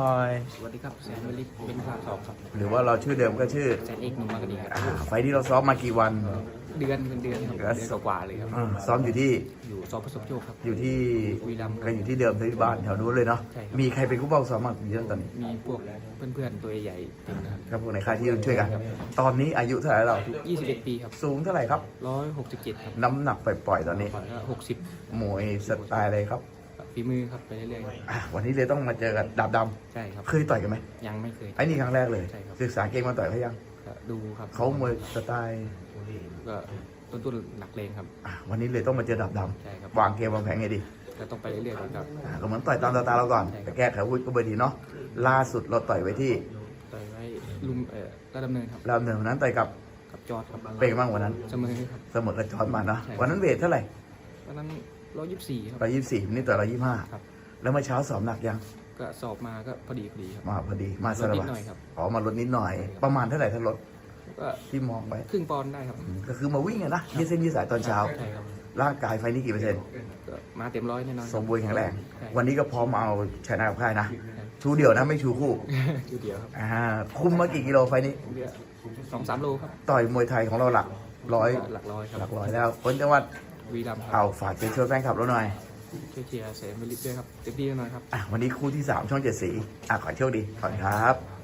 หน่อยสวัสดีครับแสนวลิศเป็นภาคสองครับหรือว่าเราชื่อเดิมก็ชื่อแสนเอกหนุ่มมากดีครับอ่าไฟล์ที่เราซ้อมมากี่วัน เดือนเป็นเดือนครับครับเดือนกว่าๆเลยครับ อ่าซ้อมอยู่ที่อยู่ซอประสบโชคครับ อยู่ที่บุรีรัมย์ก็อยู่ที่เดิมที่บ้านแถวนู้นเลยเนาะใช่ครับ มีใครเป็นผู้เฝ้าซ้อมมางเยอะตอนนี้มีพวกเพื่อนๆตัวใหญ่ๆเต็มนะครับครับพวกในค่ายที่ช่วยกัน ตอนนี้อายุเท่าไหร่เรา21 ปีครับสูงเท่าไหร่ครับ 167 ครับน้ำหนักปล่อยๆตอนนี้ ก่อนก็60มวยสไตล์อะไรครับ ฝีมือครับไปเรื่อยๆครับอะวันนี้เลยต้องมาเจอกับดาบดใช่ครับำเคยต่อยกันไหมยังไม่เคย ไอ้นี่ครั้งแรกเลยใช่ครับ ศึกษาเกมมาต่อยเขายังก็ดูครับเขามวยสไตล์ก็ต้นๆหนักเลงครับอะวันนี้เลยต้องมาเจอดาบดใช่ครับำวางเกมวางแผนไงดีก็ต้องไปเรื่อยๆก่อนครับอะก็เหมือนต่อยตามตาตาเราก่อนใช่ครับแต่แก้ไขอาวุธก็ไม่ดีเนาะล่าสุดเราต่อยไว้ที่ต่อยไว้ลุมเอ่อระดำเนินครับรามเนินวันนั้นต่อยกับกับจอร์ดครับเป้งบ้างวันนั้น เสมอครับ เสมอกับจอร์นมาเนาะใช่ วันนั้นเวทเท่าไหร่ตอนนั้น 124ครับร้อยยี่สิบสี่วันนี้ต่อยร้อยยี่ห้าครับ แล้วเมื่อเช้าสอบหนักยังก็สอบมาก็พอดีพอดีครับ มาพอดีมาสลดลันิบดหน่อยครับอ๋อมาลดนิดหน่อยประมาณเท่าไหร่ถ้าลดก็ที่มองไว้ครึ่งปอนด์ได้ครับ อืมก็คือมาวิ่งอะนะยืดเส้นยืดสายตอนเช้า ใช่ครับ ร่างกายไฟนี้กี่เปอร์เซ็นต์ก็มาเต็มร้อยแน่นอนสมบูรณ์แข็งแรง ใช่วันนี้ก็พร้อมเอาชนะกับค่ายนะ ใช่ชูเดี่ยวนะไม่ชูคู่อยู่เดียวครับอ่าคุมมากี่กิโลไฟนี้ เดือนสองสามโลครับต่อยมวยไทยของเราหลักร้อย หลักร้อยครับหลักร้อยแล้วคนจังหวัด วีรัมย์ครัเอาบฝากเชิญชวนแฟนคลับเราหน่อยช่วยเชียร์เสมลิศด้วยครับเต็มที่หน่อยครับ อะวันนี้คู่ที่สามช่องเจ็ดสีอะขอโชคดีขอบคุณครับ